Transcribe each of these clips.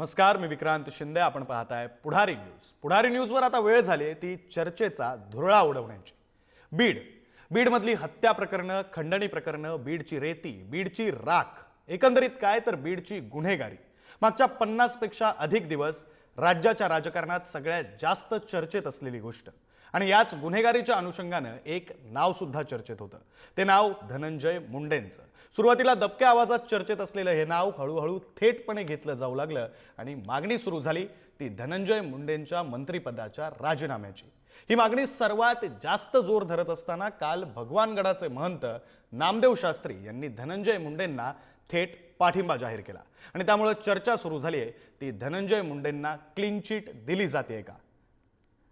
नमस्कार मी विक्रांत शिंदे. आपण पाहताय पुढारी न्यूज. पुढारी न्यूजवर आता वेळ झाली ती चर्चेचा धुरळा उडवण्याची. बीड. बीडमधली हत्या प्रकरणं खंडणी प्रकरणं बीडची रेती बीडची राख. एकंदरीत काय तर बीडची गुन्हेगारी. मागच्या पन्नासपेक्षा अधिक दिवस राज्याच्या राजकारणात सगळ्यात जास्त चर्चेत असलेली गोष्ट. आणि याच गुन्हेगारीच्या अनुषंगानं एक नाव सुद्धा चर्चेत होतं. ते नाव धनंजय मुंडेंचं. सुरुवातीला दबक्या आवाजात चर्चेत असलेलं हे नाव हळूहळू थेटपणे घेतलं जाऊ लागलं आणि मागणी सुरू झाली ती धनंजय मुंडेंच्या मंत्रिपदाच्या राजीनाम्याची. ही मागणी सर्वात जास्त जोर धरत असताना काल भगवानगडाचे महंत नामदेव शास्त्री यांनी धनंजय मुंडेंना थेट पाठिंबा जाहीर केला. आणि त्यामुळे चर्चा सुरू झाली आहे ती धनंजय मुंडेंना क्लीन चिट दिली जाते का?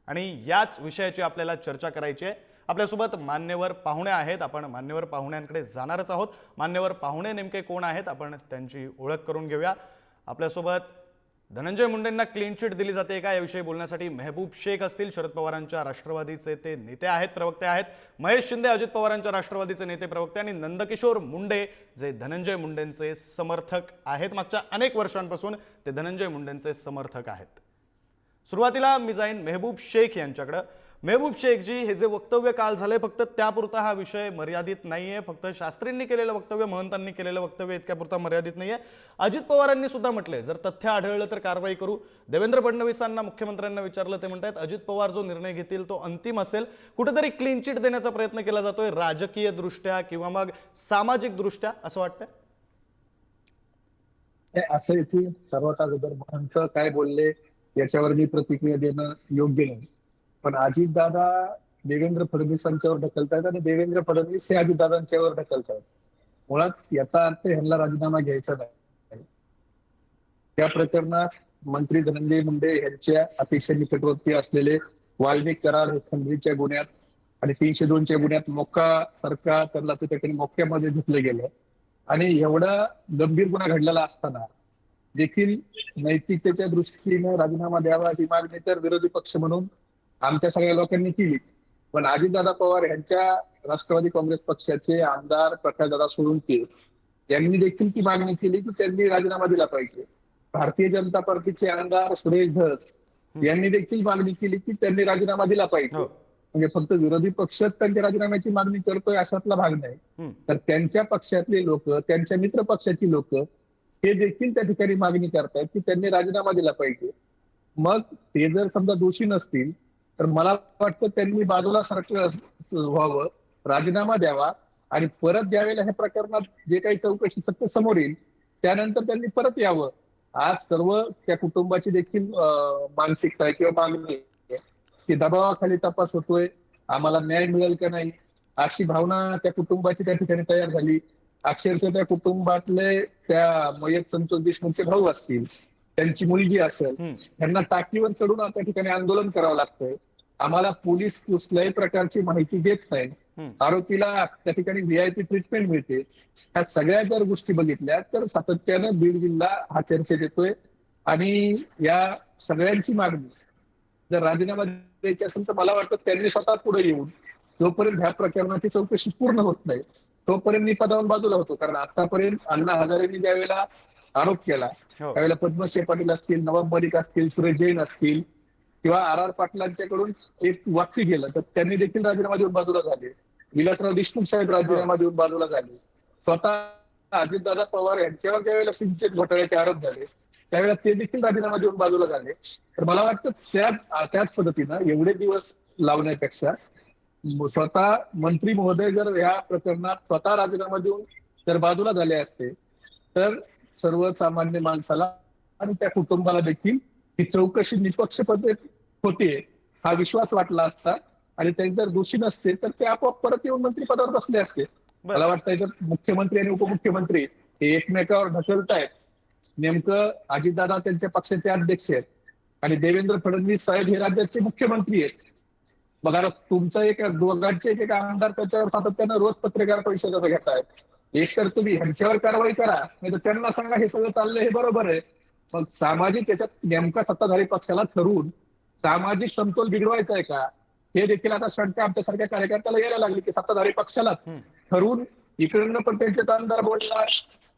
आणि याच विषयाची आपल्याला चर्चा करायची आहे. आपल्यासोबत मान्यवर पाहुणे आहेत. आपण मान्यवर पाहुण्यांकडे जाणारच आहोत. मान्यवर पाहुणे नेमके कोण आहेत? आपण त्यांची ओळख करून घेऊया. आपल्यासोबत धनंजय मुंडेंना क्लीन चिट दिली जाते का? याविषयी बोलण्यासाठी मेहबूब शेख असतील. शरद पवारांच्या राष्ट्रवादीचे ते नेते आहेत प्रवक्ते आहेत. महेश शिंदे अजित पवारांच्या राष्ट्रवादीचे नेते प्रवक्ते आणि नंदकिशोर मुंडे जे धनंजय मुंडेंचे समर्थक आहेत. मागच्या अनेक वर्षांपासून ते धनंजय मुंडेंचे समर्थक आहेत. सुरुवातीला मी जाईन मेहबूब शेख यांच्याकडं. मेहबूब शेखजी हे जे वक्तव्य काल झाले फक्त त्यापुरता हा विषय मर्यादित नाहीये. फक्त शास्त्रींनी केलेलं वक्तव्य महंतांनी केलेलं वक्तव्य इतक्यापुरता मर्यादित नाहीये. अजित पवारांनी सुद्धा म्हटलंय जर तथ्य आढळलं तर कारवाई करू. देवेंद्र फडणवीसांना मुख्यमंत्र्यांना विचारलं ते म्हणतात अजित पवार जो निर्णय घेतील तो अंतिम असेल. कुठेतरी क्लीन चिट देण्याचा प्रयत्न केला जातोय राजकीय दृष्ट्या किंवा मग सामाजिक दृष्ट्या असं वाटतंय? असं आहे सर्वात अगोदर महंत काय बोलले याच्यावर मी प्रतिक्रिया देणं योग्य नाही. पण अजितदादा देवेंद्र फडणवीसांच्यावर ढकलतायत आणि देवेंद्र फडणवीस हे अजितदादांच्यावर ढकलतायत. मुळात याचा अर्थ ह्यांना राजीनामा घ्यायचा नाही. त्या प्रकरणात मंत्री धनंजय मुंडे यांच्या अपेक्षा निकटवर्ती असलेले वाल्मिक करार हे खंडणीच्या गुन्ह्यात आणि तीनशे दोनच्या गुन्ह्यात मोक्का सरकार त्यांना त्या ठिकाणी मोक्यामध्ये घेतलं गेलं. आणि एवढा गंभीर गुन्हा घडलेला असताना देखील नैतिकतेच्या दृष्टीने राजीनामा द्यावा ही मागणी तर विरोधी पक्ष म्हणून आमच्या सगळ्या लोकांनी केलीच. पण अजितदादा पवार यांच्या राष्ट्रवादी काँग्रेस पक्षाचे आमदार प्रकाशदादा सोळुंके यांनी देखील ती मागणी केली की त्यांनी राजीनामा दिला पाहिजे. भारतीय जनता पार्टीचे आमदार सुरेश धस यांनी देखील मागणी केली की त्यांनी राजीनामा दिला पाहिजे. हो. म्हणजे फक्त विरोधी पक्षच त्यांच्या राजीनाम्याची मागणी करतोय अशातला भाग नाही. तर त्यांच्या पक्षातले लोक त्यांच्या मित्र पक्षाची लोक हे देखील त्या ठिकाणी मागणी करतायत की त्यांनी राजीनामा दिला पाहिजे. मग ते जर समजा दोषी नसतील तर मला वाटतं त्यांनी बाजूला सारखं व्हावं. राजीनामा द्यावा आणि परत ज्यावेळेला ह्या प्रकरणात जे काही चौकशी सत्य समोर येईल त्यानंतर त्यांनी परत यावं. आज सर्व त्या कुटुंबाची देखील मानसिकता आहे किंवा मागणी की दबावाखाली तपास होतोय आम्हाला न्याय मिळेल का नाही अशी भावना त्या कुटुंबाची त्या ठिकाणी तयार झाली. अक्षरशः त्या कुटुंबातले त्या मयत संतोष देशमुखचे भाऊ असतील त्यांची मुलगी असेल. त्यांना टाकीवर चढून त्या ठिकाणी आंदोलन करावं लागतंय. आम्हाला पोलीस कुठल्याही प्रकारची माहिती देत नाही. आरोपीला त्या ठिकाणी व्हीआयपी ट्रीटमेंट मिळते ह्या सगळ्या जर गोष्टी बघितल्या तर सातत्यानं बीड जिल्हा हा चर्चेत येतोय आणि या सगळ्यांची मागणी जर राजीनामा द्यायची असेल तर मला वाटतं त्यांनी स्वतः पुढे येऊन जोपर्यंत ह्या प्रकरणाची चौकशी पूर्ण होत नाही तोपर्यंत मी पदावरून बाजूला होतो कारण आतापर्यंत अण्णा हजारेंनी ज्यावेळेला आरोप केला हो. त्यावेळेला पद्मश्री पाटील असतील नवाब मलिक असतील सुरेश जैन असतील किंवा आर आर पाटलांच्याकडून एक वाक्य गेलं तर त्यांनी देखील राजीनामा देऊन बाजूला झाले. विलासराव देशमुख साहेब राजीनामा देऊन बाजूला झाले. स्वतः अजितदादा पवार यांच्यावर ज्यावेळेला सिंचन घोटाळ्याचे आरोप झाले त्यावेळेला ते देखील राजीनामा देऊन बाजूला झाले. तर मला वाटतं त्या त्याच पद्धतीनं एवढे दिवस लावण्यापेक्षा स्वतः मंत्री महोदय जर या प्रकरणात स्वतः राजीनामा देऊन जर बाजूला झाले असते तर सर्वसामान्य माणसाला आणि त्या कुटुंबाला देखील ही चौकशी निष्पक्षपणे होते हा विश्वास वाटला असता आणि ते जर दोषी नसते तर ते आपोआप परत येऊन मंत्रिपदावर बसले असते. मला वाटतं याच्यात मुख्यमंत्री आणि उपमुख्यमंत्री हे एकमेकावर ढकलतायत नेमकं अजितदादा त्यांच्या पक्षाचे अध्यक्ष आहेत आणि देवेंद्र फडणवीस साहेब हे राज्याचे मुख्यमंत्री आहेत. बघा तुमचं एक दोघांचे एक एक आमदार त्याच्यावर सातत्यानं रोज पत्रकार परिषदा घेत आहेत. एक तर तुम्ही ह्यांच्यावर कारवाई करा नाही तर त्यांना सांगा हे सगळं चाललंय हे बरोबर आहे. मग सामाजिक याच्यात नेमका सत्ताधारी पक्षाला ठरवून सामाजिक समतोल बिघडवायचा आहे का? हे देखील आता शंका आमच्यासारख्या कार्यकर्त्याला यायला लागली की सत्ताधारी पक्षालाच. ठरवून इकडनं पण त्यांचे आमदार बोलणार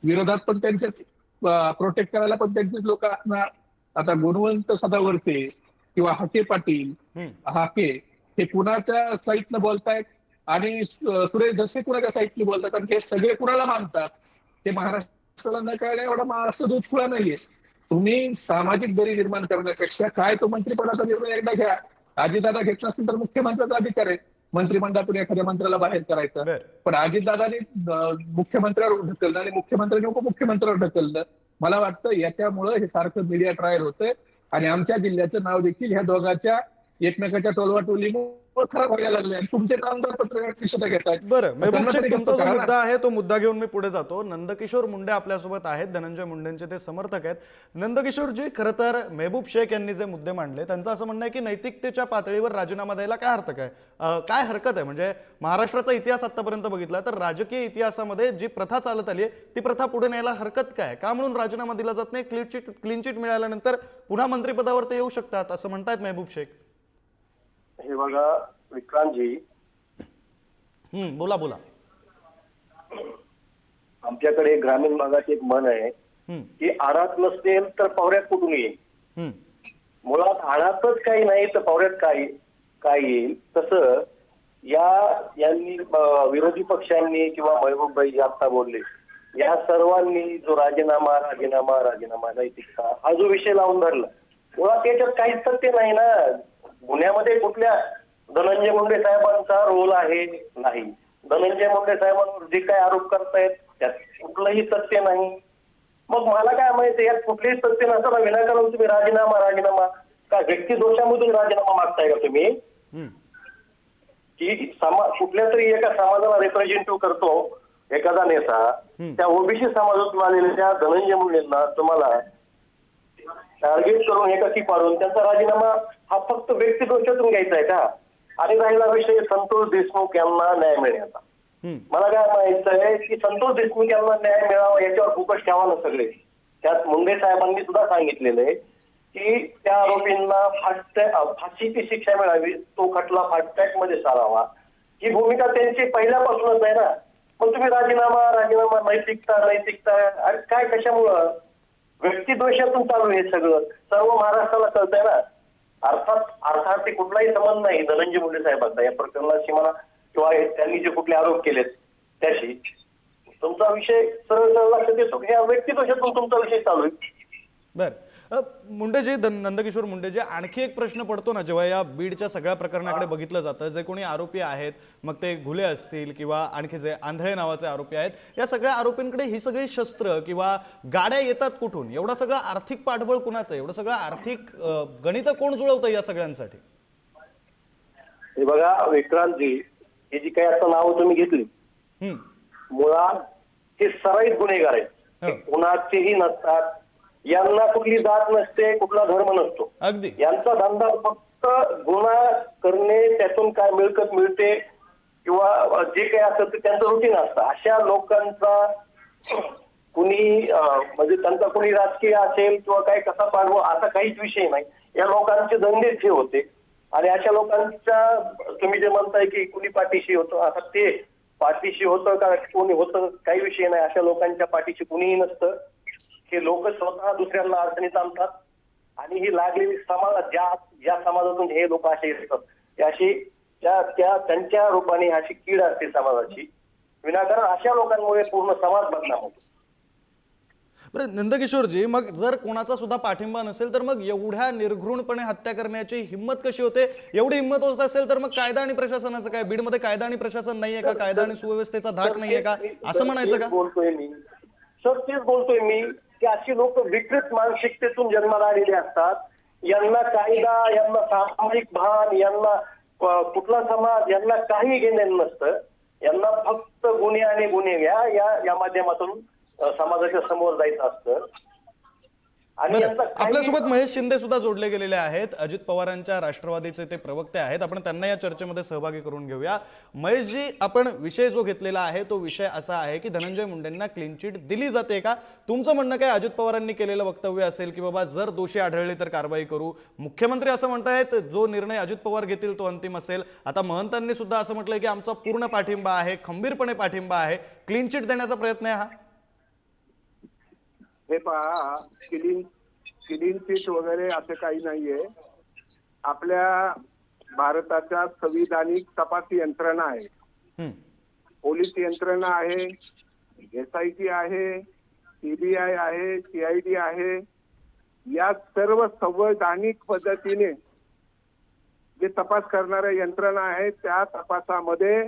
विरोधात पण त्यांचेच प्रोटेक्ट करायला पण त्यांचेच लोक असणार. आता गुणवंत सदावर्ते किंवा हाके पाटील. हाके हे कुणाच्या साईटनं बोलतायत? आणि सुरेश धसे कुणाच्या साईटने बोलतात? आणि हे सगळे कुणाला मानतात? ते महाराष्ट्राला न कळणे एवढा महाराष्ट्र दूध खुला नाहीये. तुम्ही सामाजिक दरी निर्माण करण्यापेक्षा काय तो मंत्रिपदाचा निर्णय एकदा घ्या. अजितदादा घेतला असेल तर मुख्यमंत्र्याचा अधिकार आहे. मंत्रिमंडळातून एखाद्या मंत्र्याला बाहेर करायचं. पण अजितदादांनी मुख्यमंत्र्यावर ढकललं आणि मुख्यमंत्र्यांनी उपमुख्यमंत्र्यावर ढकललं. मला वाटतं याच्यामुळं हे सारखं मीडिया ट्रायल होतंय. आणि आमच्या जिल्ह्याचं नाव देखील ह्या दोघांच्या एकमेकाच्या टोलवा टोलीमुळे खराब व्हायला लागले. तुमचे पत्रकार बरं मेहबूब शेख तुमचा जो ना. मुद्दा आहे तो मुद्दा घेऊन मी पुढे जातो. नंदकिशोर मुंडे आपल्यासोबत आहेत धनंजय मुंडेंचे ते समर्थक आहेत. नंदकिशोरजी खरं तर मेहबूब शेख यांनी जे मुद्दे मांडले त्यांचं असं म्हणणं आहे की नैतिकतेच्या पातळीवर राजीनामा द्यायला काय अर्थ काय काय हरकत आहे? म्हणजे महाराष्ट्राचा इतिहास आतापर्यंत बघितला तर राजकीय इतिहासामध्ये जी प्रथा चालत आली आहे ती प्रथा पुढे न्यायला हरकत काय? का म्हणून राजीनामा दिला जात नाही? क्लीन चिट क्लीन चिट मिळाल्यानंतर पुन्हा मंत्रिपदावर ते येऊ शकतात असं म्हणतायत मेहबूब शेख. हे बघा विक्रांतजी. हम्म, बोला बोला. आमच्याकडे ग्रामीण भागात एक मन आहे हम्म, की आडात नसेल तर पवऱ्यात कुठून येईल? हम्म, मुळात आडातच काही नाही तर पवऱ्यात काय काय येईल. तसं या यांनी अं, विरोधी पक्षांनी किंवा महबूबबाई जे आता बोलले या सर्वांनी जो राजीनामा राजीनामा राजीनामा नैतिकता हा जो विषय लावून धरला मुळात त्याच्यात काहीच तथ्य नाही ना? गुन्ह्यामध्ये कुठल्या धनंजय मुंडे साहेबांचा रोल आहे? नाही. धनंजय मुंडे साहेबांवर जे काही आरोप करतायत? त्यात कुठलंही तथ्य नाही. मग मला काय माहिती यात कुठलेही तथ्य नसताना विनाकारण तुम्ही राजीनामा राजीनामा का व्यक्ती दोषामधून राजीनामा मागताय का तुम्ही. की समा कुठल्या तरी एका समाजाला रिप्रेझेंटेटिव्ह करतो एखादा नेता. त्या ओबीसी समाजातून आलेल्या धनंजय मुंडेंना तुम्हाला टार्गेट करून एकाकी पाडून त्यांचा राजीनामा हा फक्त व्यक्ती दोषातून घ्यायचा आहे का? आणि राहिला विषय संतोष देशमुख यांना न्याय मिळण्याचा. मला काय माहिती आहे की संतोष देशमुख यांना न्याय मिळावा याच्यावर फोकस ठेवा ना सगळे. त्यात मुंडे साहेबांनी सुद्धा सांगितलेलं आहे की त्या आरोपींना फास्ट फाशीची शिक्षा मिळावी तो खटला फास्ट ट्रॅकमध्ये चालावा ही भूमिका त्यांची पहिल्यापासूनच आहे ना. मग तुम्ही राजीनामा राजीनामा नैतिकता नैतिकता अरे काय कशामुळं? व्यक्तिदोषातून चालू आहे हे सगळं. सर्व महाराष्ट्राला कळतंय ना. अर्थात अर्थात ते कुठलाही संबंध नाही धनंजय मुंडे साहेबांचा. या प्रकरणाशी मला किंवा त्यांनी जे कुठले आरोप केलेत त्याशी. तुमचा विषय सरळ सरळ लक्षात येतो या व्यक्तिदोषातून तुमचा विषय चालू आहे. बर. मुंडेजी नंदकिशोर मुंडेजी आणखी एक प्रश्न पडतो ना जेव्हा या बीडच्या सगळ्या प्रकरणाकडे बघितलं जातं जे कोणी आरोपी आहेत मग ते घुले असतील किंवा आणखी जे आंधळे नावाचे आरोपी आहेत या सगळ्या आरोपींकडे ही सगळी शस्त्र किंवा गाड्या येतात कुठून? एवढं सगळं आर्थिक पाठबळ कुणाचं? एवढं सगळं आर्थिक गणितं कोण जुळवतं या सगळ्यांसाठी? हे बघा विक्रांतजी हे जी काही आता नावं तुम्ही घेतली मुळात हे सराईत गुन्हेगार आहेत. कुणाचेही नसतात यांना कुठली जात नसते कुठला धर्म नसतो. अगदी. यांचा धंदा फक्त गुन्हा करणे त्यातून काय मिळकत मिळते किंवा जे काही असेल ते त्यांचं रुटीन असतं. अशा लोकांचा कुणी म्हणजे त्यांचा कुणी राजकीय असेल किंवा काय कसा पाडवा असा काहीच विषय नाही. या लोकांचे धंदेच हे होते. आणि अशा लोकांच्या तुम्ही जे म्हणताय की कुणी पाठीशी होतं आता ते पाठीशी होतं का कोणी होतं काही विषय नाही. अशा लोकांच्या पाठीशी कुणीही नसतं. हे लोक स्वतः दुसऱ्यांना अडचणीत आणतात. आणि ही लागलेली समाज ज्या ज्या समाजातून हे लोक असे येतात. ते अशी त्या त्या त्यांच्या रूपाने अशी कीड असते समाजाची. विनाकारण अशा लोकांमुळे पूर्ण समाज बदनाम होतो. बरं नंदकिशोरजी मग जर कोणाचा सुद्धा पाठिंबा नसेल तर मग एवढ्या निर्घृणपणे हत्या करण्याची हिंमत कशी होते? एवढी हिंमत होत असेल तर मग कायदा आणि प्रशासनाचं काय? बीडमध्ये कायदा आणि प्रशासन नाहीये का? कायदा आणि सुव्यवस्थेचा धाक नाहीये का? असं म्हणायचं का? बोलतोय मी. सर तेच बोलतोय मी. की अशी लोक विकृत मानसिकतेतून जन्माला आलेली असतात. यांना कायदा यांना सामाजिक भान यांना कुठला समाज यांना काही घेणं नसतं. यांना फक्त गुन्हे आणि गुन्हे घ्या. या या माध्यमातून समाजाच्या समोर जायचं असतं. आपल्यासोबत महेश शिंदे सुद्धा जोडले गेलेले आहेत. अजित पवारांच्या राष्ट्रवादीचे ते प्रवक्ते आहेत. आपण त्यांना या चर्चेमध्ये सहभागी करून घेऊया. महेशजी आपण विषय जो घेतलेला आहे तो विषय असा आहे की धनंजय मुंडेंना क्लीन चिट दिली जाते का? तुमचं म्हणणं काय? अजित पवारांनी केलेलं वक्तव्य असेल की बाबा जर दोषी आढळले तर कारवाई करू. मुख्यमंत्री असं म्हणतायत जो निर्णय अजित पवार घेतील तो अंतिम असेल. आता महंतांनी सुद्धा असं म्हटलंय की आमचा पूर्ण पाठिंबा आहे खंबीरपणे पाठिंबा आहे. क्लीन चिट देण्याचा प्रयत्न आहे हा. हे पहा क्लीन क्लीन चिट वगैरे असं काही नाहीये. आपल्या भारताच्या संविधानिक तपास यंत्रणा आहे. पोलीस यंत्रणा आहे एसआयटी आहे सीबीआय आहे सीआयडी आहे. या सर्व संवैधानिक पद्धतीने जे तपास करणाऱ्या यंत्रणा आहेत त्या तपासामध्ये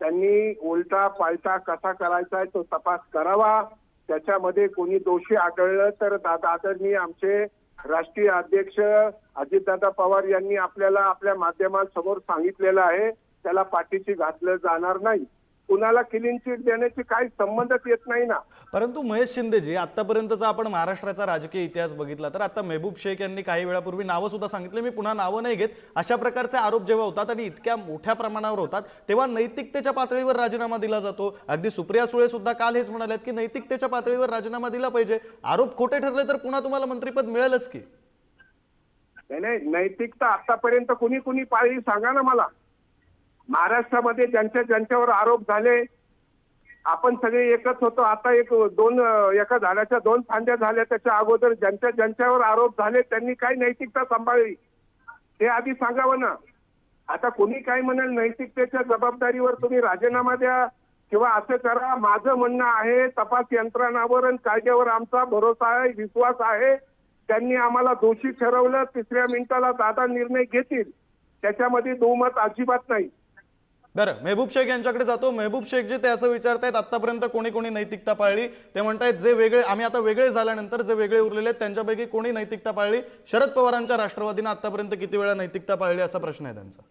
त्यांनी उलटा पालटा कसा करायचा आहे तो तपास करावा. त्याच्यामध्ये कोणी दोषी आढळलं तर दादा आदरणीय आमचे राष्ट्रीय अध्यक्ष अजितदादा पवार यांनी आपल्याला आपल्या माध्यमांसमोर सांगितलेलं आहे त्याला पाठीशी घातलं जाणार नाही. कुणाला क्लीन चिट देण्याची काही संबंधच येत नाही ना. परंतु महेश शिंदेजी आतापर्यंतचा आपण महाराष्ट्राचा राजकीय इतिहास बघितला तर आता मेहबूब शेख यांनी काही वेळापूर्वी नावं सुद्धा सांगितले मी पुन्हा नावं नाही घेत. अशा प्रकारचे आरोप जेव्हा होतात आणि इतक्या मोठ्या प्रमाणावर होतात तेव्हा नैतिकतेच्या पातळीवर राजीनामा दिला जातो. अगदी सुप्रिया सुळे सुद्धा काल हेच म्हणाल्यात की नैतिकतेच्या पातळीवर राजीनामा दिला पाहिजे. आरोप खोटे ठरले तर पुन्हा तुम्हाला मंत्रीपद मिळेलच की? नाही नैतिकता आतापर्यंत कुणी कुणी पाळली सांगा ना मला. महाराष्ट्रामध्ये ज्यांच्या ज्यांच्यावर आरोप झाले आपण सगळे एकच होतो. आता एक दोन एका झाडाच्या दोन फांद्या झाल्या त्याच्या अगोदर. ज्यांच्या ज्यांच्यावर आरोप झाले त्यांनी काय नैतिकता सांभाळली? ते आधी सांगावं ना. आता कोणी काय म्हणाल नैतिकतेच्या जबाबदारीवर तुम्ही राजीनामा द्या किंवा असं करा माझं म्हणणं आहे तपास यंत्रणावर आणि कायद्यावर आमचा भरोसा आहे विश्वास आहे. त्यांनी आम्हाला दोषी ठरवलं तिसऱ्या मिनिटाला दादा निर्णय घेतील. त्याच्यामध्ये दोमत अजिबात नाही. बरं मेहबूब शेख यांच्याकडे जातो. मेहबूब शेख जे ते असं विचारतायत आतापर्यंत कोणी कोणी नैतिकता पाळली. ते म्हणतायत जे वेगळे आम्ही आता वेगळे झाल्यानंतर जे वेगळे उरलेले आहेत त्यांच्यापैकी कोणी नैतिकता पाळली? शरद पवारांच्या राष्ट्रवादीनं आतापर्यंत किती वेळा नैतिकता पाळली असा प्रश्न आहे त्यांचा.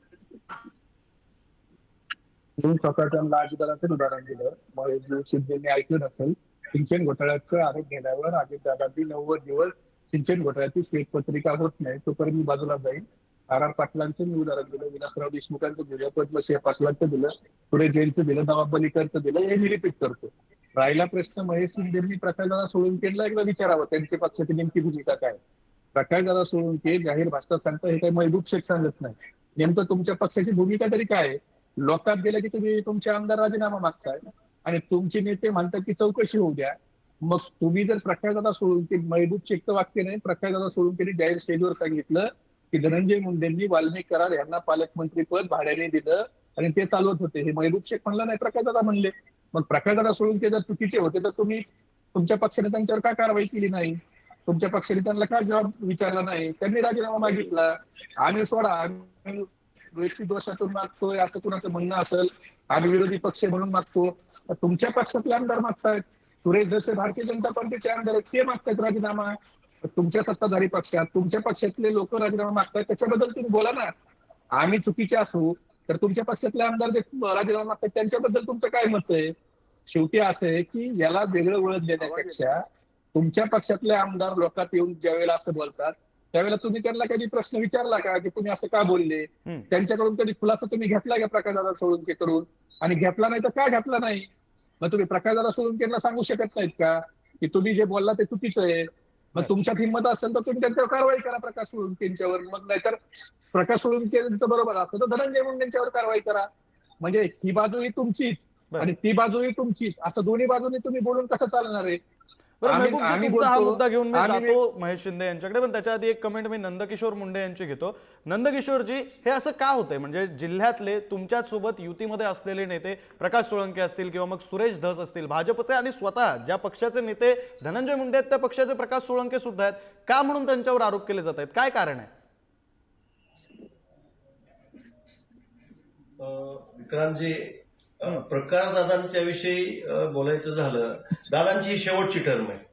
उदाहरण दिलं. शिंदेने ऐकलं नसेल सिंचन घोटाळ्याचा आरोप घेण्यावर अजितदादांनी नव्वद दिवस सिंचन घोटाळ्याची श्वेतपत्रिका होत नाही तोपर्यंत मी बाजूला जाईल आर आर पाटलांचं मी उदाहरण दिलं विलासराव देशमुखांचं दिलं पद्मसिंह पाटलांचं दिलं पुढे जैनचं दिलं नवाब मलिकांचं दिलं हे मी रिपीट करतो. राहिला प्रश्न महेश शिंदेनी प्रकाशदादा सोळंकेला एकदा विचारावं त्यांच्या पक्षाची नेमकी भूमिका काय? प्रकाशदादा सोळंके जाहीर भाषणात सांगता हे काही महबूब शेख सांगत नाही. नेमकं तुमच्या पक्षाची भूमिका तरी काय? आहे? लोकात गेलं की तुम्ही तुमच्या आमदार राजीनामा मागताय आणि तुमचे नेते म्हणतात की चौकशी होऊ द्या. मग तुम्ही जर प्रकाशदादा सोडून की महबूब शेखचं वाक्य नाही प्रकाशदादा सोडून जाहीर स्टेजवर सांगितलं की धनंजय मुंडेंनी वाल्मिक करार यांना पालकमंत्रीपद भाड्याने दिलं आणि ते चालवत होते. हे महबूब शेख म्हणला नाही प्रकाशदादा म्हणले. मग प्रकाशदादा सोडून ते जर चुकीचे होते तर तुम्ही तुमच्या पक्षाने त्यांच्यावर का कारवाई केली नाही? तुमच्या पक्षनेत्यांना का जबाब विचारला नाही? त्यांनी राजीनामा मागितला. आम्ही सोडा आम्ही व्यक्ती दोषातून मागतोय असं कुणाचं म्हणणं असेल आम्ही विरोधी पक्ष म्हणून मागतो. तर तुमच्या पक्षातले आमदार मागतायत. सुरेश जसे भारतीय जनता पार्टीचे आमदार आहेत ते मागतायत राजीनामा. तुमच्या सत्ताधारी पक्षात तुमच्या पक्षातले लोक राजीनामा मागतायत त्याच्याबद्दल तुम्ही बोला ना. आम्ही चुकीचे असू तर तुमच्या पक्षातले आमदार जे राजीनामा मागतात त्यांच्याबद्दल तुमचं काय मत आहे? शेवटी असं आहे की याला वेगळं ओळख देण्यापेक्षा तुमच्या पक्षातले आमदार लोकात येऊन ज्यावेळेला असं बोलतात त्यावेळेला तुम्ही त्यांना कधी प्रश्न विचारला का की तुम्ही असं का बोलले. त्यांच्याकडून कधी खुलासा तुम्ही घेतला का प्रकाशदादा सोळुंके करून? आणि घेतला नाही तर का घेतला नाही? मग तुम्ही प्रकाशदादा सोळुंकेला सांगू शकत नाहीत का? की तुम्ही जे बोलला ते चुकीचं आहे. मग तुमच्यात हिंमत असेल तर तुम्ही त्यांच्यावर कारवाई करा प्रकाश सोळुंकेंच्यावर मग नाहीतर प्रकाश सोळुंकेंचं बरोबर असतं तर धनंजय मुंडेंच्यावर कारवाई करा. म्हणजे ही बाजू ही तुमचीच. आणि ती बाजू ही तुमचीच. असं दोन्ही बाजूने तुम्ही बोलून कसं चालणार आहे? बरं मेहबूबजी, तुमचा हा मुद्दा घेऊन मी जातो महेश शिंदे यांच्याकडे पण त्याच्या आधी एक कमेंट मी नंदकिशोर मुंडे यांची घेतो. नंदकिशोरजी हे असं का होतंय? म्हणजे जिल्ह्यातले तुमच्याच सोबत युतीमध्ये असलेले नेते प्रकाश सोळंके असतील किंवा मग सुरेश धस असतील भाजपचे आणि स्वतः ज्या पक्षाचे नेते धनंजय मुंडे आहेत त्या पक्षाचे प्रकाश सोळंके सुद्धा आहेत. का म्हणून त्यांच्यावर आरोप केले जात आहेत? काय कारण आहे? विक्रांतजी प्रकाश दादांच्या विषयी बोलायचं झालं दादांची ही शेवटची टर्म आहे.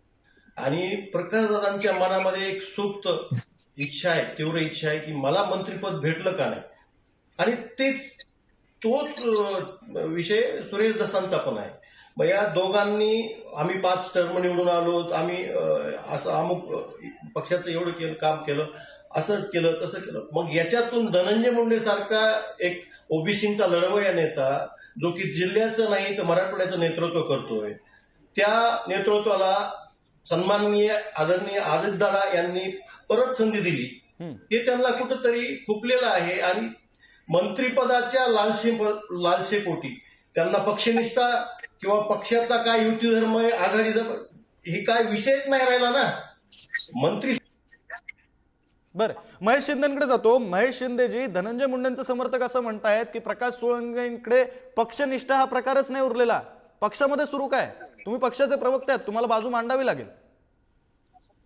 आणि प्रकाश दादांच्या मनामध्ये एक सुप्त इच्छा आहे तीव्र इच्छा आहे की मला मंत्रीपद भेटलं का नाही? आणि तेच तोच विषय सुरेश दसांचा पण आहे. मग या दोघांनी आम्ही पाच टर्म निवडून आलो आम्ही असं अमुक पक्षाचं एवढं केलं काम केलं असंच केलं तसं केलं. मग याच्यातून धनंजय मुंडे सारखा एक ओबीसींचा लढवया नेता जो की जिल्ह्याचं नाही तर मराठवाड्याचं नेतृत्व करतोय. त्या नेतृत्वाला सन्माननीय आदरणीय आदित्यदादा यांनी परत संधी दिली. हे त्यांना कुठंतरी खुपलेलं आहे आणि मंत्रिपदाच्या लालसे लालसेपोटी त्यांना पक्षनिष्ठा किंवा पक्षाचा काय युती धर्म आघाडी धर्म हे काय विषयच नाही राहिला ना. मंत्री बरं महेश शिंदेकडे जातो. महेश शिंदेजी धनंजय मुंडेंचे समर्थक असं म्हणतायत की प्रकाश सोळंकेंकडे पक्षनिष्ठा हा प्रकारच नाही उरलेला. पक्षामध्ये सुरू काय? तुम्ही पक्षाचे प्रवक्ते आहेत तुम्हाला बाजू मांडावी लागेल.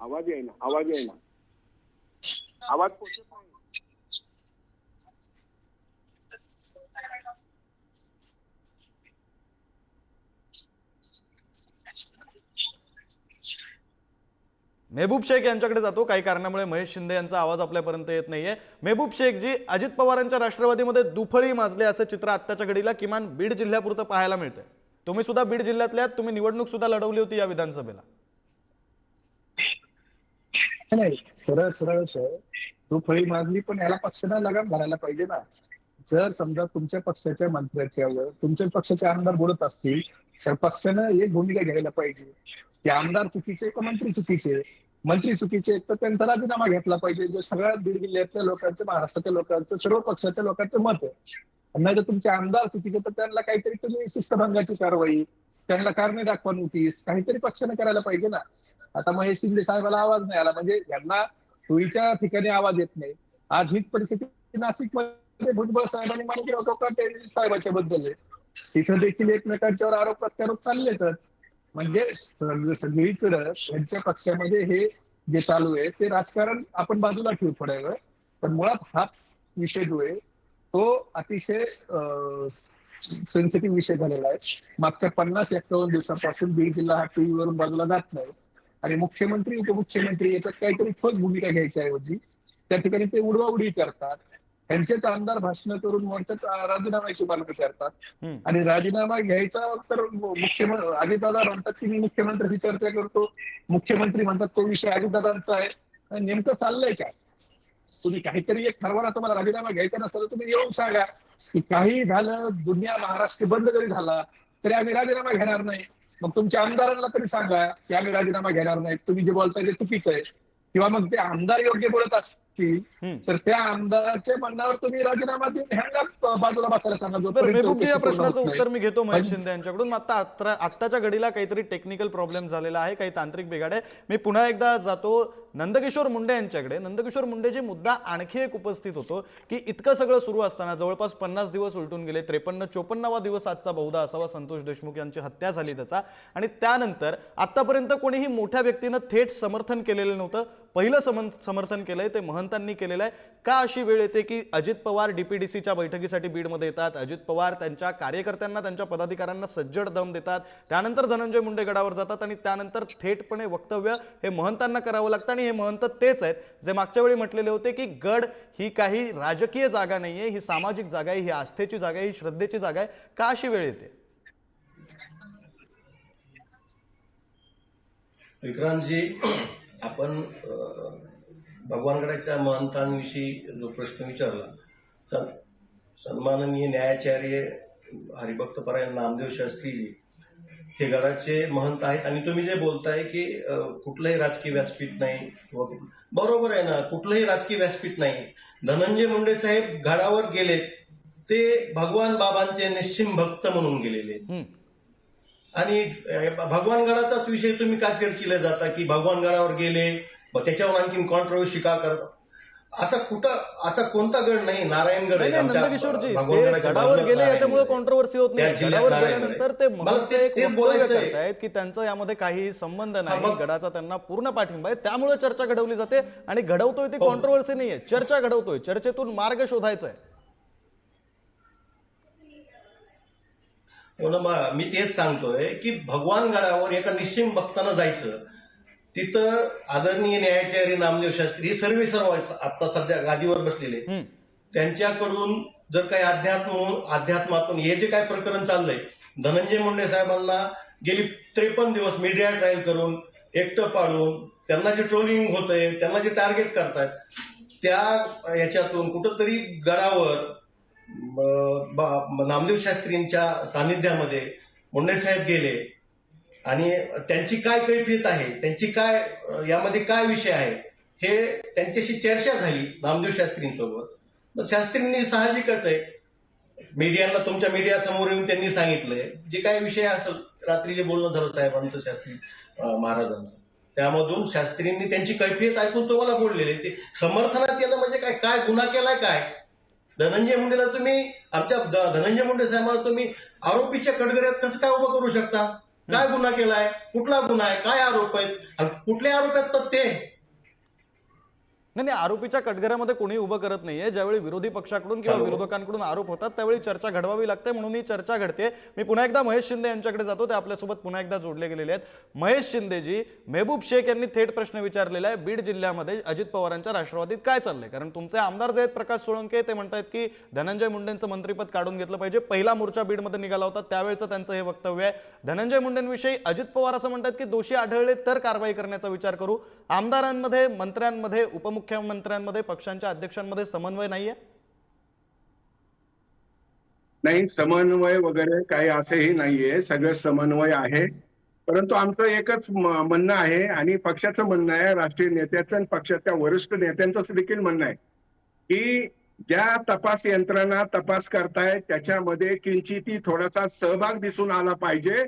आवाज आहे आवाज आहे आवाज मेहबूब शेख यांच्याकडे जातो. काही कारणामुळे महेश शिंदे यांचा आवाज आपल्यापर्यंत येत नाहीये. मेहबूब शेख जी अजित पवारांच्या राष्ट्रवादीमध्ये दुफळी माजले असं चित्र आत्ताच्या घडीला किमान बीड जिल्ह्यापुरतं पाहायला मिळतंय. तुम्ही सुद्धा बीड जिल्ह्यातल्या तुम्ही निवडणूक सुद्धा लढवली होती या विधानसभेला. नाही सरळ सरळच आहे. माजली पण याला पक्षाने लगाम घालायला पाहिजे ना. जर समजा तुमच्या पक्षाच्या मंत्र्याच्यावर तुमच्या पक्षाचे आमदार बोलत असतील तर पक्षानं एक भूमिका घ्यायला पाहिजे. की आमदार चुकीचे का मंत्री चुकीचे. मंत्री चुकीचे एक तर त्यांचा राजीनामा घेतला पाहिजे. जे सगळ्या बीड जिल्ह्यातल्या लोकांचं महाराष्ट्रातल्या लोकांचं सर्व पक्षाच्या लोकांचं मत आहे. नाही तर तुमचे आमदार चुकीचे तर त्यांना काहीतरी तुम्ही शिस्तभंगाची कारवाई त्यांना कारणे दाखवा नोटीस काहीतरी पक्षाने करायला पाहिजे ना. आता महेश शिंदे साहेबाला आवाज नाही आला. म्हणजे यांना सोयीच्या ठिकाणी आवाज येत नाही. आज हीच परिस्थिती नाशिकमध्ये भुजबळ साहेबांनी माणिकराव टोकाटे साहेबाच्या बद्दल आहे. तिथं देखील एकमेकांच्यावर आरोप प्रत्यारोप चाललेतच. म्हणजे सग- सगळीकडं त्यांच्या पक्षामध्ये हे जे चालू आहे ते राजकारण आपण बाजूला ठेवू थोड्या वेळ पण मुळात हाच विषय जो आहे तो अतिशय सेन्सिटिव्ह विषय झालेला आहे. मागच्या पन्नास एकावन्न दिवसापासून बीड जिल्हा हा टीव्हीवरून बाजूला जात नाही. आणि मुख्यमंत्री उपमुख्यमंत्री याच्यात काहीतरी ठोस भूमिका घ्यायच्या ऐवजी त्या ठिकाणी ते उडवाउडी करतात. त्यांचेच आमदार भाषण करून वरच्याच राजीनाम्याची मागणी करतात. आणि राजीनामा घ्यायचा तर मुख्यमंत्री अजितदादा म्हणतात की मी मुख्यमंत्र्याशी चर्चा करतो. मुख्यमंत्री म्हणतात तो विषय अजितदादांचा आहे. नेमकं चाललंय काय? तुम्ही काहीतरी एक ठरवा तुम्हाला राजीनामा घ्यायचा नसला तर तुम्ही येऊन सांगा की काही झालं दुनिया महाराष्ट्र बंद जरी झाला तरी आम्ही राजीनामा घेणार नाही. मग तुमच्या आमदारांना तरी सांगा की आम्ही राजीनामा घेणार नाही. तुम्ही जे बोलताय ते चुकीचं आहे. किंवा मग ते आमदार योग्य बोलत असतील. तर त्या आमदाराच्या म्हणण्यावर तुम्ही राजीनामा देऊन ह्यांना बाजूला बसायला सांगा. या प्रश्नाचं. उत्तर मी घेतो महेश शिंदे यांच्याकडून. आता आत्ता आत्ताच्या घडीला काहीतरी टेक्निकल प्रॉब्लेम झालेला आहे काही तांत्रिक बिघाड आहे. मी पुन्हा एकदा जातो नंदकिशोर मुंडे यांच्याकडे. नंदकिशोर मुंडेजी मुद्दा आणखी एक उपस्थित होतो की इतकं सगळं सुरू असताना जवळपास पन्नास दिवस उलटून गेले त्रेपन्न चोपन्नावा दिवस आजचा बहुधा असावा संतोष देशमुख यांची हत्या झाली त्याचा. आणि त्यानंतर आतापर्यंत कोणीही मोठ्या व्यक्तीनं थेट समर्थन केलेलं नव्हतं. पहिलं समर्थन केलंय ते महंतांनी केलेलं आहे. का अशी वेळ येते की अजित पवार डीपीडीसीच्या बैठकीसाठी बीडमध्ये येतात अजित पवार त्यांच्या कार्यकर्त्यांना त्यांच्या पदाधिकाऱ्यांना सज्जड दम देतात त्यानंतर धनंजय मुंडे गडावर जातात आणि त्यानंतर थेटपणे वक्तव्य हे महंतांना करावं लागतं आणि हे महंत तेच आहेत. जे मागच्या वेळी म्हटलेले होते की गड ही काही राजकीय जागा नाहीये ही सामाजिक जागा आहे ही आस्थेची जागा आहे ही श्रद्धेची जागा आहे. का अशी वेळ येते? विक्रांतजी आपण भगवानगडाच्या महंतांविषयी जो प्रश्न विचारला सन- सन्माननीय न्यायाचार्य हरिभक्तपरायण नामदेव शास्त्री हे गडाचे महंत आहेत आणि तुम्ही जे बोलताय की कुठलंही राजकीय व्यासपीठ नाही किंवा बरोबर आहे ना कुठलंही राजकीय व्यासपीठ नाही धनंजय मुंडे साहेब गडावर गेलेत ते भगवान बाबांचे निश्चिम भक्त म्हणून गेलेले. आणि अ, भगवानगडाचाच विषय तुम्ही का चर्चेला जाता की भगवानगडावर गेले मग त्याच्यावर आणखीन कॉन्ट्रोवर्सी का करता? असा कुठं असा कोणता गड नाही? नारायणगड नाही नंदकिशोरजी ते गडावर गेले याच्यामुळे. कॉन्ट्रोवर्सी होत नाही. गडावर गेल्यानंतर. ते वक्तव्य. करतायत की त्यांचं यामध्ये काही संबंध नाही. गडाचा त्यांना पूर्ण पाठिंबा आहे. त्यामुळे चर्चा घडवली जाते आणि घडवतोय ती कॉन्ट्रोवर्सी नाहीये. चर्चा घडवतोय. चर्चेतून मार्ग शोधायचा आहे हो मी तेच सांगतोय की भगवानगडावर एका निश्चिम भक्तानं जायचं. तिथं आदरणीय न्यायाचार्य नामदेव शास्त्री हे सर्व सर्व आता सध्या गादीवर बसलेले. त्यांच्याकडून जर काही अध्यात्म अध्यात्मातून हे जे काय प्रकरण चाललंय धनंजय मुंडे साहेबांना गेली त्रेपन्न दिवस मीडिया ट्रायल करून एकटं पाडून त्यांना जे ट्रोलिंग होतंय त्यांना जे टार्गेट करतायत त्या याच्यातून कुठंतरी गडावर नामदेव शास्त्रींच्या सानिध्यामध्ये मुंडे साहेब गेले आणि त्यांची काय कैफियत आहे? त्यांची काय यामध्ये काय विषय आहे? हे त्यांच्याशी चर्चा झाली नामदेव शास्त्रींसोबत. मग शास्त्रींनी साहजिकच आहे. मीडियाला तुमच्या मीडिया समोर येऊन त्यांनी सांगितलंय. जे काय विषय असेल रात्री जे बोलणं झालं साहेबांचं शास्त्री महाराजांचं. त्यामधून शास्त्रींनी त्यांची कैफियत ऐकून तुम्हाला बोललेले. ते समर्थनात येणं म्हणजे काय? काय गुन्हा केलाय काय? धनंजय मुंडेला तुम्ही आमच्या धनंजय मुंडे साहेबांना तुम्ही आरोपीच्या कडगऱ्यात कसं काय उभं करू शकता? काय गुन्हा केलाय? कुठला गुन्हा आहे? काय आरोप आहेत? कुठले आरोप आहेत तर ते नाही नाही आरोपीच्या कटघऱ्यामध्ये कोणी उभं करत नाहीये. ज्यावेळी विरोधी पक्षाकडून किंवा विरोधकांकडून आरोप होतात त्यावेळी चर्चा घडवावी लागते म्हणून ही चर्चा घडते. मी पुन्हा एकदा महेश शिंदे यांच्याकडे जातो ते आपल्यासोबत पुन्हा एकदा जोडले गेलेले आहेत. महेश शिंदेजी मेहबूब शेख यांनी थेट प्रश्न विचारलेला आहे बीड जिल्ह्यामध्ये अजित पवारांच्या राष्ट्रवादीत काय चाललंय? कारण तुमचे आमदार जे आहेत प्रकाश सोळंके ते म्हणतात की धनंजय मुंडेंचं मंत्रिपद काढून घेतलं पाहिजे. पहिला मोर्चा बीडमध्ये निघाला होता त्यावेळेचं त्यांचं हे वक्तव्य आहे. धनंजय मुंडेंविषयी अजित पवार असं म्हणतात की दोषी आढळले तर कारवाई करण्याचा विचार करू. आमदारांमध्ये मंत्र्यांमध्ये मुख्यमंत्र्यांमध्ये पक्षांच्या अध्यक्षांमध्ये समन्वय नाहीये? नाही समन्वय वगैरे काही असेही नाहीये. सगळं समन्वय आहे. परंतु आमचं एकच म्हणणं आहे आणि पक्षाचं म्हणणं आहे राष्ट्रीय नेत्याचं आणि पक्षाच्या वरिष्ठ नेत्यांचं देखील म्हणणं आहे की ज्या तपास यंत्रणा तपास करतायत त्याच्यामध्ये किंचिती थोडासा सहभाग दिसून आला पाहिजे.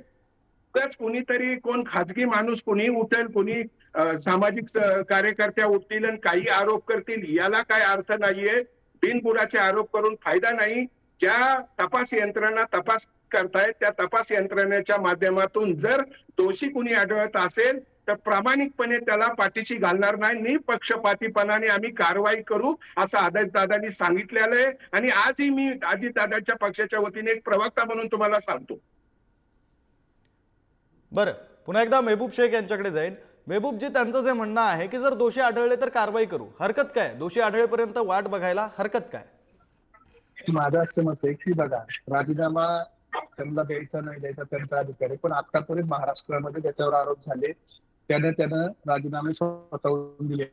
कुणीतरी कोण खाजगी माणूस कोणी उठेल कोणी सामाजिक कार्यकर्त्या उठतील आणि काही आरोप करतील याला काय अर्थ नाहीये. बिनबुडाचे आरोप करून फायदा नाही. ज्या तपास यंत्रणा तपास करतायत त्या तपास यंत्रणेच्या माध्यमातून जर दोषी कुणी आढळत असेल तर प्रामाणिकपणे त्याला पाठीशी घालणार नाही. निपक्षपातीपणाने आम्ही कारवाई करू असं आदितदादांनी सांगितलेलं आहे. आणि आजही मी आदितदादांच्या पक्षाच्या वतीने एक प्रवक्ता म्हणून तुम्हाला सांगतो. बरं. पुन्हा एकदा मेहबूब शेख यांच्याकडे जाईल मेहबूबजी त्यांचं जे म्हणणं आहे की जर दोषी आढळले तर कारवाई करू. हरकत काय? दोषी आढळेपर्यंत वाट बघायला हरकत काय? माझं असं मत आहे की बघा राजीनामा त्यांना द्यायचा नाही द्यायचा त्यांचा अधिकार आहे. पण आतापर्यंत महाराष्ट्रामध्ये त्याच्यावर आरोप झाले त्याने त्यानं राजीनामे स्वतःहून दिले.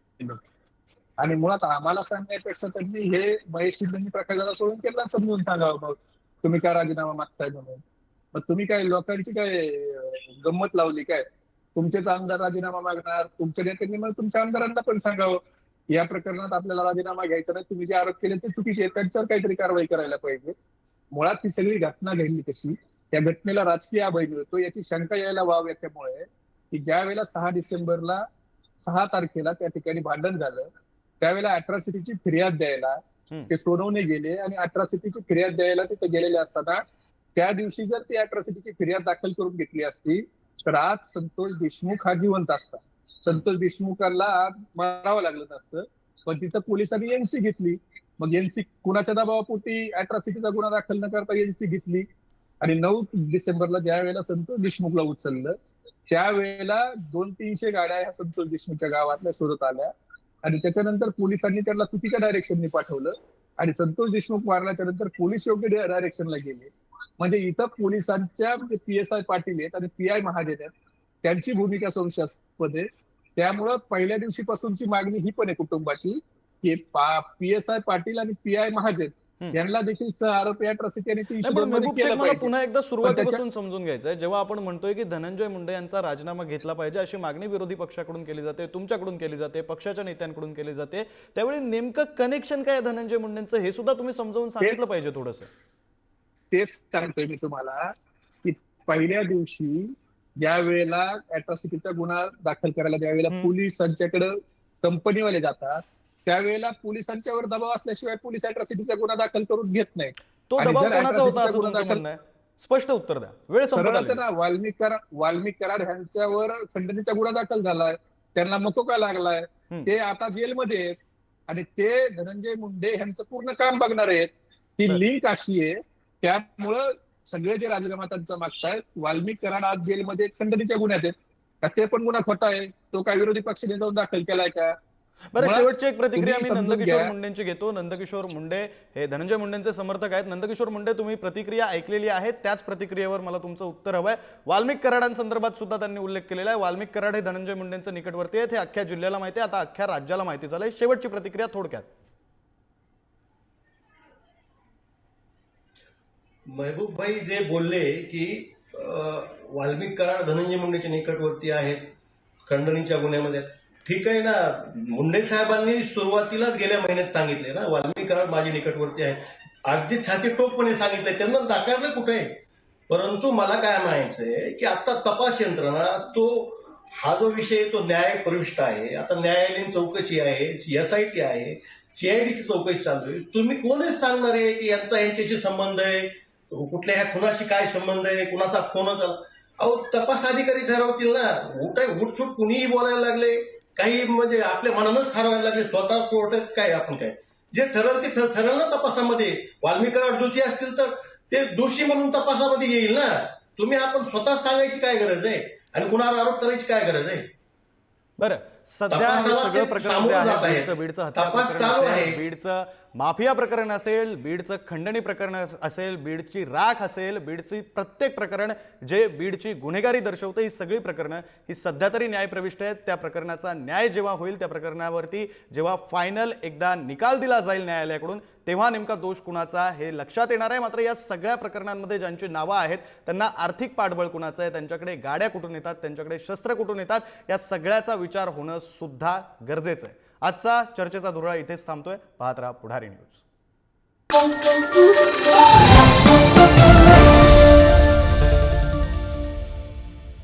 आणि मुळात आम्हाला सांगण्यापेक्षा त्यांनी हे महेश शिंदेनी प्रकाशाला सोडून केला समजून सांगावं. मग तुम्ही काय राजीनामा मागताय म्हणून? मग तुम्ही काय लोकांची काय गंमत लावली काय? तुमचेच आमदार राजीनामा मागणार तुमच्या नेत्यांनी मग तुमच्या आमदारांना पण सांगावं या प्रकरणात आपल्याला राजीनामा घ्यायचा नाही तुम्ही जे आरोप केले ते चुकीचे आहेत त्यांच्यावर काहीतरी कारवाई करायला पाहिजे मुळात ही सगळी घटना घडली कशी त्या घटनेला राजकीय अभय मिळतो याची शंका यायला वाव याच्यामुळे की ज्या वेळेला सहा डिसेंबरला सहा तारखेला त्या ठिकाणी भांडण झालं त्यावेळेला अट्रॉसिटीची फिर्याद द्यायला. ते सोनवणे गेले आणि अट्रॉसिटीची फिर्याद द्यायला तिथे गेलेले असताना त्या दिवशी जर ती अट्रॉसिटीची फिर्याद दाखल करून घेतली असती तर आज संतोष देशमुख हा जिवंत असता संतोष देशमुखाला आज मारावं लागलं असतं. पण तिथं पोलिसांनी एनसी घेतली. मग एनसी कुणाच्या दबावापोटी अॅट्रॉसिटीचा गुन्हा दाखल न करता एनसी घेतली. आणि नऊ डिसेंबरला ज्या वेळेला संतोष देशमुखला उचललं त्यावेळेला दोन तीनशे गाड्या ह्या संतोष देशमुखच्या गावातल्या शोधत आल्या. आणि त्याच्यानंतर पोलिसांनी त्याला चुकीच्या डायरेक्शननी पाठवलं. आणि संतोष देशमुख मारल्याच्या नंतर पोलीस योग्य डायरेक्शनला गेले. म्हणजे इथं पोलिसांच्या J P S I Patil आहेत आणि पी आय महाजन आहेत. त्यांची भूमिका संशयास्पद. आहे त्यामुळं पहिल्या दिवशीपासूनची मागणी ही पण आहे कुटुंबाची की पी एस आय पाटील आणि पी आय महाजन. यांना देखील सह आरोपी केलं मला. पुन्हा एकदा सुरुवातीपासून समजून घ्यायचं आहे जेव्हा आपण म्हणतोय की धनंजय मुंडे यांचा राजीनामा घेतला पाहिजे अशी मागणी विरोधी पक्षाकडून केली जाते तुमच्याकडून केली जाते पक्षाच्या नेत्यांकडून केली जाते. त्यावेळी नेमकं कनेक्शन काय धनंजय मुंडेंचं हे सुद्धा तुम्ही समजावून सांगितलं पाहिजे थोडंसं. तेच सांगतोय मी तुम्हाला की पहिल्या दिवशी ज्या वेळेला अट्रॉसिटीचा गुन्हा दाखल करायला ज्या वेळेला. पोलिसांच्याकडे कंपनीवाले जातात त्यावेळेला पोलिसांच्यावर दबाव असल्याशिवाय पोलीस अट्रॉसिटीचा गुन्हा दाखल करून घेत नाही तो दबाव कोणाचा होता असं गुन्हा दाखल- स्पष्ट उत्तर द्या. वेळ संपत ना वाल्मिक कराड वाल्मिक कराड यांच्यावर खंडणीचा गुन्हा दाखल झालाय. त्यांना मकोका लागलाय. ते आता जेलमध्ये आहेत. आणि ते धनंजय मुंडे यांचं पूर्ण काम बघणार आहेत. ती. लिंक अशी आहे त्यामुळं सगळे जे राजीनामा त्यांचा मागतायत वाल्मिक कराड आज जेलमध्ये खंडणीच्या गुन्ह्यात आहेत. का ते पण गुन्हा खोटा आहे. तो काय विरोधी पक्षाने जाऊन दाखल केलाय का? बरं शेवटची एक प्रतिक्रिया समजून नंदकिशोर. मुंडेंची घेतो. नंदकिशोर मुंडे हे धनंजय मुंडेंचे समर्थक आहेत. नंदकिशोर मुंडे तुम्ही प्रतिक्रिया ऐकलेली आहे. त्याच प्रतिक्रियेवर मला तुमचं उत्तर हवंय. वाल्मिक कराडांसंदर्भात सुद्धा त्यांनी उल्लेख केलेला आहे. वाल्मिक कराड हे धनंजय मुंडेंचे निकटवर्ती आहेत. हे अख्ख्या जिल्ह्याला माहिती आहे. आता अख्ख्या राज्याला माहिती झालंय. शेवटची प्रतिक्रिया थोडक्यात. महबूब भाई जे बोलले की वाल्मिक कराड धनंजय मुंडेच्या निकटवर्ती आहेत खंडणीच्या गुन्ह्यामध्ये. ठीक आहे ना मुंडे साहेबांनी सुरुवातीलाच गेल्या महिन्यात सांगितले ना वाल्मिक कराड माझे निकटवर्ती आहे अगदी छाती टोकपणे सांगितले त्यांना नाकारलं कुठे? परंतु मला काय म्हणायचंय की आता तपास यंत्रणा तो हा जो विषय तो न्याय प्रविष्ट आहे. आता न्यायालयीन चौकशी आहे एस आय टी आहे सीआयडीची चौकशी चालू आहे. तुम्ही कोणच सांगणार आहे की यांचा यांच्याशी संबंध आहे? कुठल्या ह्या कुणाशी काय संबंध आहे कुणाचा फोन आला अहो तपास अधिकारी ठरवतील ना. उठ उठसूट कुणीही बोलायला लागले. काही म्हणजे आपल्या मनानच ठरवायला लागले. स्वतः कोर्ट काय आपण काय? जे ठरल ते ठरल ना तपासामध्ये. वाल्मिकावर दोषी असतील तर ते दोषी म्हणून तपासामध्ये येईल ना. तुम्ही आपण स्वतः सांगायची काय गरज आहे? आणि कुणावर आरोप करायची काय गरज आहे? बरं. सध्या हे सगळं प्रकरण जे आहे. बीडचं बीडचं हत्या प्रकरण असेल. बीडचं माफिया प्रकरण असेल बीडचं खंडणी प्रकरण असेल बीडची राख असेल बीडची प्रत्येक प्रकरण जे बीडची गुन्हेगारी दर्शवतं ही सगळी प्रकरणं ही सध्या तरी न्यायप्रविष्ट आहेत त्या प्रकरणाचा न्याय जेव्हा होईल त्या प्रकरणावरती जेव्हा फायनल एकदा निकाल दिला जाईल न्यायालयाकडून तेव्हा नेमका दोष कुणाचा हे लक्षात येणार आहे मात्र या सगळ्या प्रकरणांमध्ये ज्यांची नावं आहेत त्यांना आर्थिक पाठबळ कुणाचं आहे त्यांच्याकडे गाड्या कुठून येतात त्यांच्याकडे शस्त्र कुठून येतात या सगळ्याचा विचार होणं सुद्धा गरजेचं आहे. आजचा चर्चेचा धुरळा इथेच थांबतोय. पाहत राहा पुढारी न्यूज.